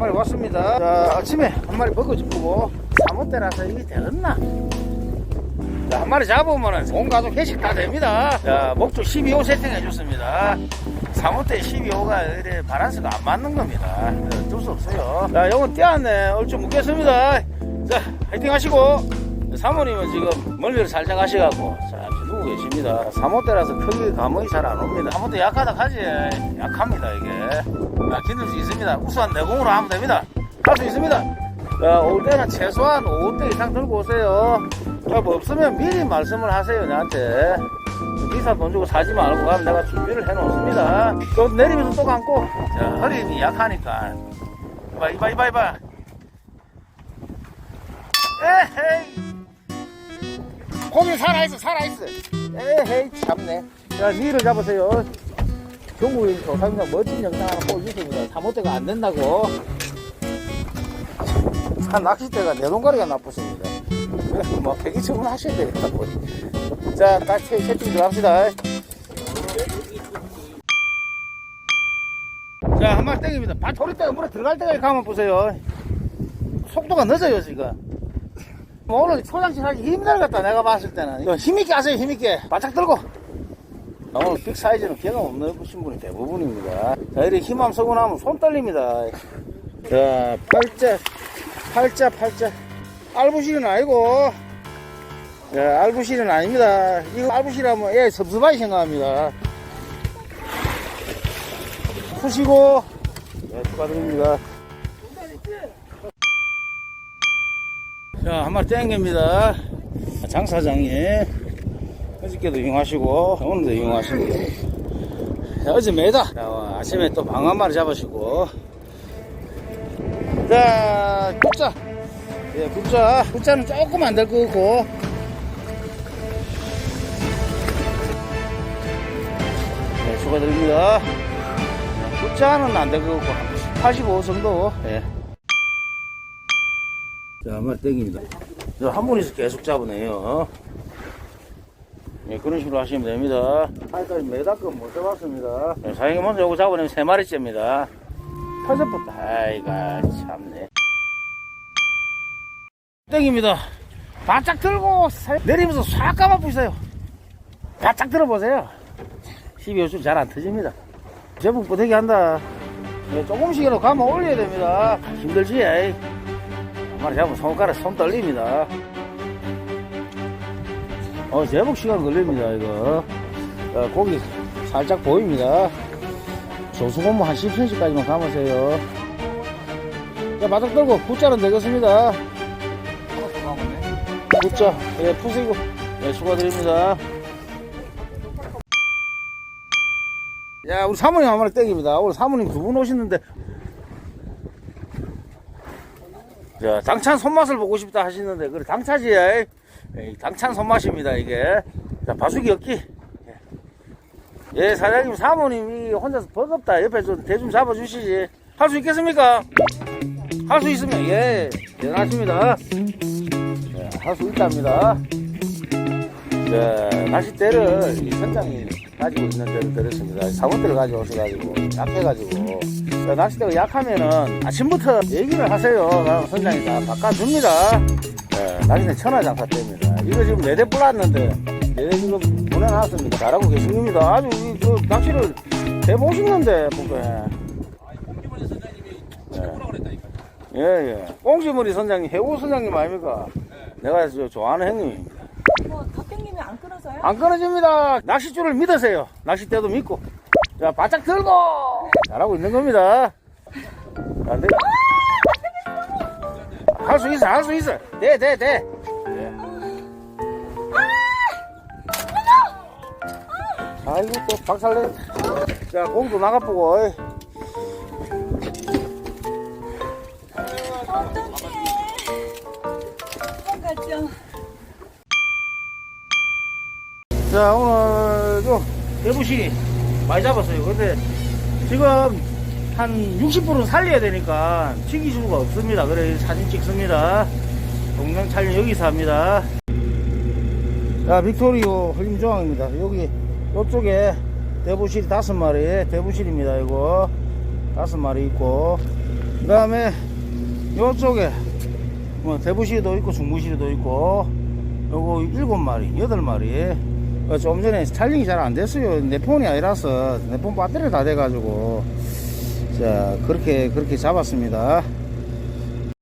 마리 왔습니다. 자, 아침에 한 마리 먹어 짚고 사모때라서 이게 되겠나? 자, 한 마리 잡으면 온 가족 회식 다 됩니다. 자, 목줄 12호 세팅 해 줬습니다. 사모때 12호가 이래 바란스가 안 맞는 겁니다. 어쩔 수 없어요. 자, 요건 떼었네. 얼추 묶겠습니다. 자, 화이팅 하시고. 사모님은 지금 멀리를 살짝 가셔갖고 잠시 누워 계십니다. 사모 때라서 크기 감흥이 잘 안 옵니다. 사모때 약하다 하지. 약합니 기늘 수 있습니다. 우수한 내공으로 하면 됩니다. 할 수 있습니다. 자, 올 때는 최소한 5대 이상 들고 오세요. 자, 뭐 없으면 미리 말씀을 하세요, 나한테. 비싼 돈 주고 사지 말고 가면 내가 준비를 해 놓습니다. 또 내리면서 또 감고. 자, 허리이 약하니까. 이봐, 이봐, 이봐, 이봐. 에헤이. 고기 살아있어, 살아있어. 에헤이, 참네. 자, 니를 잡으세요. 경국의 조상이가 멋진 영상 하나 보여주십니다. 사모대가 안 된다고. 차 낚싯대가 내 동가리가 나쁘십니다. 뭐, 폐기 처분하셔야 되겠다, 뭐. 자, 딱 세- 세팅 들어갑시다. 자, 한 마리 땡깁니다. 반 소리대가 물에 들어갈 때까지 가만 보세요. 속도가 늦어요, 지금. 뭐 오늘 초장치 하기 힘들겠다, 내가 봤을 때는. 힘있게 하세요, 힘있게. 바짝 들고. 아, 오늘 빅 사이즈는 개가 없는 분이 대부분입니다. 자, 이렇게 힘함 쓰고 나면 손 떨립니다. 자, 팔자, 팔자, 팔자. 알부실은 아니고, 자, 알부실은 아닙니다. 이거 알부실하면 애 섭섭하게 생각합니다. 푸시고, 네, 축하드립니다. 자, 한 마리 땡깁니다. 장사장이 어저께도 이용하시고, 오늘도 이용하십니다. 자, 어제 매다. 자, 아침에 또 방어 한 마리 잡으시고. 자, 굿자. 예, 굿자. 굿자는 조금 안 될 것 같고. 네, 축하드립니다. 굿자는 안 될 것 같고, 85 정도. 예. 자, 한 마리 땡깁니다. 저한 분이서 계속 잡으네요. 네, 그런 식으로 하시면 됩니다. 아직까지 메다급 못 잡았습니다. 네, 사장님 먼저 요거 잡으면 세 마리째입니다. 터졌부터, 아이고, 참네. 땡입니다. 바짝 들고 살- 내리면서 싹 감아보세요. 바짝 들어보세요. 12호줄 잘 안 터집니다. 제법 뻗대기 한다. 네, 조금씩이라도 감아 올려야 됩니다. 힘들지, 에이. 한 마리 잡으면 손가락 손 떨립니다. 어, 제법 시간 걸립니다, 이거. 어, 고기 살짝 보입니다. 조수고무 한 10cm까지만 감으세요. 자, 바닥 들고 굿자는 되겠습니다. 굿자, 예, 푸시고, 예, 수고드립니다. 야, 우리 사모님 한 마리 땡깁니다. 오늘 사모님 두 분 오시는데. 자, 당찬 손맛을 보고 싶다 하시는데, 그래, 당차지, 예, 당찬 손맛입니다, 이게. 자, 바수기 없기. 예. 예, 사장님, 사모님이 혼자서 버겁다. 옆에 좀 대 좀 잡아주시지. 할 수 있겠습니까? 할 수 있으면, 예, 대단하십니다. 예, 할수 있답니다. 자, 낚싯대를 이 선장이 가지고 있는 데를 들었습니다. 사원대를 가져오셔가지고, 약해가지고. 자, 낚싯대가 약하면은 아침부터 얘기를 하세요. 선장이 다 바꿔줍니다. 예, 낚싯대 천하장사 때입니다. 이거 지금 네대 뿌렸는데, 네대 지금 보내놨습니다. 잘하고 계신 겁니다. 아주, 이, 저, 낚시를 해보시는데, 보게. 예, 예. 꽁지머리 선장님, 해우 선장님 아닙니까? 내가 저 좋아하는 형님입니다. 뭐 덕경님이 안 끊어서요? 안 끊어집니다. 낚싯줄을 믿으세요. 낚싯대도 믿고. 자, 바짝 들고! 잘하고 있는 겁니다. 안 돼. 할 수 있어, 할 수 있어. 돼, 돼, 돼. 예. 아이고, 또 박살내. 자, 공도 나가보고. 어이. 어떡해. 자, 오늘 좀 대부시 많이 잡았어요. 근데 지금 한 60% 살려야 되니까 튀기 수가 없습니다. 그래 사진 찍습니다. 동영 촬영 여기서 합니다. 자, 빅토리오 흘림조항입니다. 여기 이쪽에 대부실이 다섯 마리, 대부실입니다. 이거 다섯 마리 있고 그 다음에 요쪽에 뭐 대부시도 있고 중부시도 있고 요거 일곱 마리 여덟 마리 어, 좀 전에 촬영이 잘 안 됐어요. 내 폰이 아니라서 내 폰 배터리 다 돼가지고. 자 그렇게 그렇게 잡았습니다